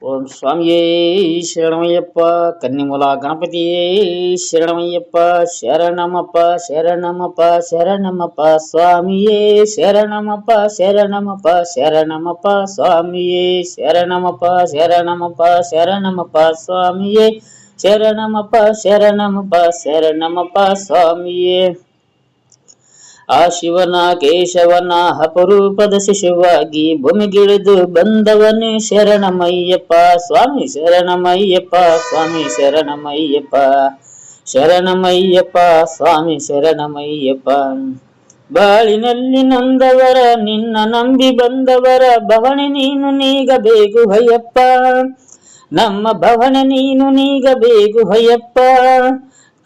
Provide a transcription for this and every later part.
ஓம் சுவாமியே சரணமையப்பா கன்னிமுலா கணபதியே சரணமையப்பா சரணமப்பா சரணமப்பா சரணமப்பா. சுவாமியே சரணமப்பா சரணமப்பா. சரணமப்பா சுவாமியே சரணமப்பா சரணமப்பா சரணமப்பா. சுவாமியே சரணமப்பா சரணமப்பா சரணமப்பா சுவாமியே. ಆ ಶಿವನ ಕೇಶವನ ಅಪರೂಪದ ಶಿಶುವಾಗಿ ಭೂಮಿಗಿಳಿದು ಬಂದವನೇ ಶರಣಮಯ್ಯಪ್ಪ, ಸ್ವಾಮಿ ಶರಣಮಯ್ಯಪ್ಪ ಸ್ವಾಮಿ ಶರಣಮಯ್ಯಪ್ಪ ಶರಣಮಯ್ಯಪ್ಪ, ಸ್ವಾಮಿ ಶರಣಮಯ್ಯಪ್ಪ. ಬಾಳಿನಲ್ಲಿ ನಂದವರ, ನಿನ್ನ ನಂಬಿ ಬಂದವರ ಭವಣೆ ನೀನು ನೀಗಬೇಕು ಹಯ್ಯಪ್ಪ. ನಮ್ಮ ಭವನ ನೀನು ನೀಗಬೇಕು ಹಯ್ಯಪ್ಪ.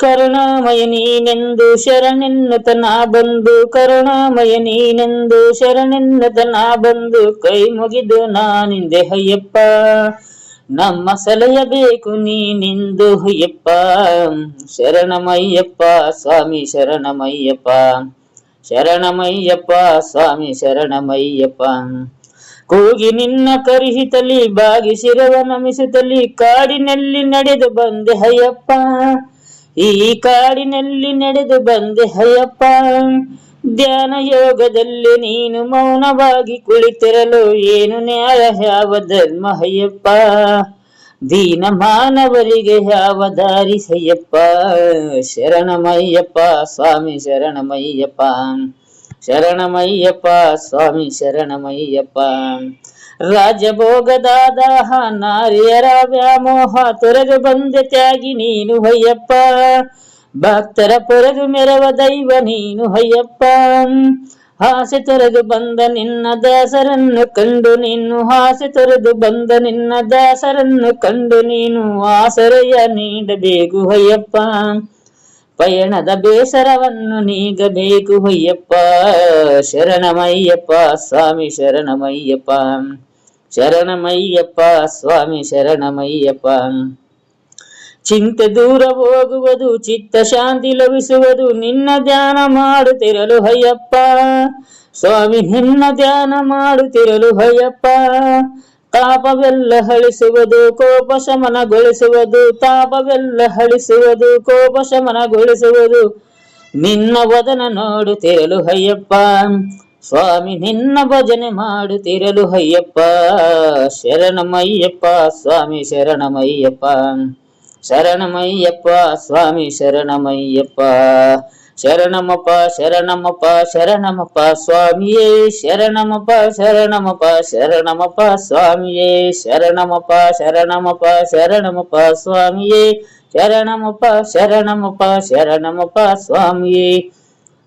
ಕರುಣಾಮಯ ನೀನೆಂದು ಶರಣೆನ್ನುತನ ಬಂದು. ಕರುಣಾಮಯ ನೀನೆಂದು ಶರಣೆನ್ನುತನ ಬಂದು. ಕೈ ಮುಗಿದು ನಾನಿಂದೆ ಹಯ್ಯಪ್ಪ ನಮ್ಮ ಸಲಹಬೇಕು ನೀನೆಂದು ಹಯ್ಯಪ್ಪ ಶರಣಮಯ್ಯಪ್ಪ, ಸ್ವಾಮಿ ಶರಣಮಯ್ಯಪ್ಪ. ಶರಣಮಯ್ಯಪ್ಪ, ಸ್ವಾಮಿ ಶರಣಮಯ್ಯಪ್ಪ. ಕೂಗಿ ನಿನ್ನ ಕರಿಹಿತಲಿ ಬಾಗಿ ಶಿರವ ನಮಿಸುತ್ತಲಿ ಕಾಡಿನಲ್ಲಿ ನಡೆದು ಬಂದೆ ಹಯ್ಯಪ್ಪ ಈ ಕಾಡಿನಲ್ಲಿ ನಡೆದು ಬಂದೆ ಹಯ್ಯಪ್ಪ ಧ್ಯಾನ ಯೋಗದಲ್ಲಿ ನೀನು ಮೌನವಾಗಿ ಕುಳಿತಿರಲು ಏನು ನ್ಯಾಯ? ಯಾವ ಧರ್ಮ ಹಯ್ಯಪ್ಪ ದೀನ ಮಾನವರಿಗೆ ಯಾವ ದಾರಿ ಹಯ್ಯಪ್ಪ ಶರಣಮಯ್ಯಪ್ಪ, ಸ್ವಾಮಿ ಶರಣಮಯ್ಯಪ್ಪ. ಶರಣಮಯ್ಯಪ್ಪ, ಸ್ವಾಮಿ ಶರಣಮಯ್ಯಪ್ಪ. ರಾಜಭೋಗದಾದಾಹ ನಾರಿಯರ ವ್ಯಾಮೋಹ ತೊರೆದು ಬಂದೆ ತ್ಯಾಗಿ ನೀನು ಹೊಯ್ಯಪ್ಪ ಭಕ್ತರ ಪೊರೆದು ಮೆರವ ದೈವ ನೀನು ಹಯ್ಯಪ್ಪ ಹಾಸೆ ತೊರೆದು ಬಂದ ನಿನ್ನ ದಾಸರನ್ನು ಕಂಡು ನೀನು ಹಾಸೆ ತೊರೆದು ಬಂದ ನಿನ್ನ ದಾಸರನ್ನು ಕಂಡು ನೀನು ಆಸರೆಯ ನೀಡಬೇಕು ಹಯ್ಯಪ್ಪ ಪಯಣದ ಬೇಸರವನ್ನು ನೀಗಬೇಕು ಹೊಯ್ಯಪ್ಪ ಶರಣಮಯ್ಯಪ್ಪ, ಸ್ವಾಮಿ ಶರಣಮಯ್ಯಪ್ಪ. ಶರಣಮಯ್ಯಪ್ಪ, ಸ್ವಾಮಿ ಶರಣಮಯ್ಯಪ್ಪ. ಚಿಂತೆ ದೂರ ಹೋಗುವುದು, ಚಿತ್ತ ಶಾಂತಿ ಲಭಿಸುವುದು, ನಿನ್ನ ಧ್ಯಾನ ಮಾಡುತ್ತಿರಲು ಹಯ್ಯಪ್ಪ. ಸ್ವಾಮಿ, ನಿನ್ನ ಧ್ಯಾನ ಮಾಡುತ್ತಿರಲು ಹಯ್ಯಪ್ಪ. ತಾಪವೆಲ್ಲ ಹಳಿಸುವುದು, ಕೋಪ ಶಮನಗೊಳಿಸುವುದು, ತಾಪವೆಲ್ಲ ಹಳಿಸುವುದು, ಕೋಪ ಶಮನಗೊಳಿಸುವುದು, ನಿನ್ನ ವದನ ನೋಡುತ್ತಿರಲು ಹಯ್ಯಪ್ಪ. ಸ್ವಾಮಿ ನಿನ್ನ ಭಜನೆ ಮಾಡುತ್ತಿರಲು ಹಯ್ಯಪ್ಪ ಶರಣಮಯ್ಯಪ್ಪ ಸ್ವಾಮಿ ಶರಣಮಯ್ಯಪ್ಪ ಶರಣಮಯ್ಯಪ್ಪ ಸ್ವಾಮಿ ಶರಣಮಯ್ಯಪ್ಪ ಶರಣಮಪ್ಪ ಶರಣಮಪ್ಪ ಶರಣಮಪ್ಪ ಸ್ವಾಮಿಯೇ ಶರಣಮಪ್ಪ ಶರಣಮಪ್ಪ ಶರಣಮಪ್ಪ ಸ್ವಾಮಿಯೇ ಶರಣಮಪ್ಪ ಶರಣಮಪ್ಪ ಶರಣಮಪ್ಪ ಸ್ವಾಮಿಯೇ ಶರಣಮಪ್ಪ ಶರಣಮಪ್ಪ ಶರಣಮಪ್ಪ ಸ್ವಾಮಿಯೇ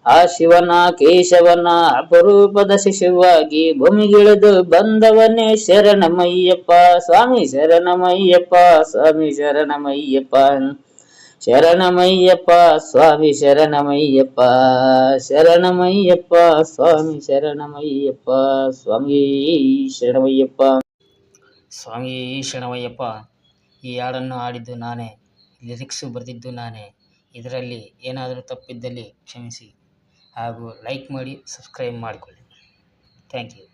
ಆ ಶಿವನ ಕೇಶವನ ಅಪರೂಪದ ಶಿಶುವಾಗಿ ಭೂಮಿಗಿಳಿದು ಬಂದವನೇ ಶರಣಮಯ್ಯಪ್ಪ, ಸ್ವಾಮಿ ಶರಣಮಯ್ಯಪ್ಪ ಸ್ವಾಮಿ ಶರಣಮಯ್ಯಪ್ಪ. ಶರಣಮಯ್ಯಪ್ಪ, ಸ್ವಾಮಿ ಶರಣಮಯ್ಯಪ್ಪ ಶರಣಮಯ್ಯಪ್ಪ, ಸ್ವಾಮಿ ಶರಣಮಯ್ಯಪ್ಪ ಸ್ವಾಮಿ ಶರಣಮಯ್ಯಪ್ಪ. ಸ್ವಾಮಿ ಶರಣಮಯ್ಯಪ್ಪ, ಈ ಹಾಡನ್ನು ಹಾಡಿದ್ದು ನಾನೇ, ಲಿರಿಕ್ಸು ಬರೆದಿದ್ದು ನಾನೇ. ಇದರಲ್ಲಿ ಏನಾದರೂ ತಪ್ಪಿದ್ದಲ್ಲಿ ಕ್ಷಮಿಸಿ. ಹಾಗೂ ಲೈಕ್ ಮಾಡಿ ಸಬ್ಸ್ಕ್ರೈಬ್ ಮಾಡಿಕೊಳ್ಳಿ. Thank you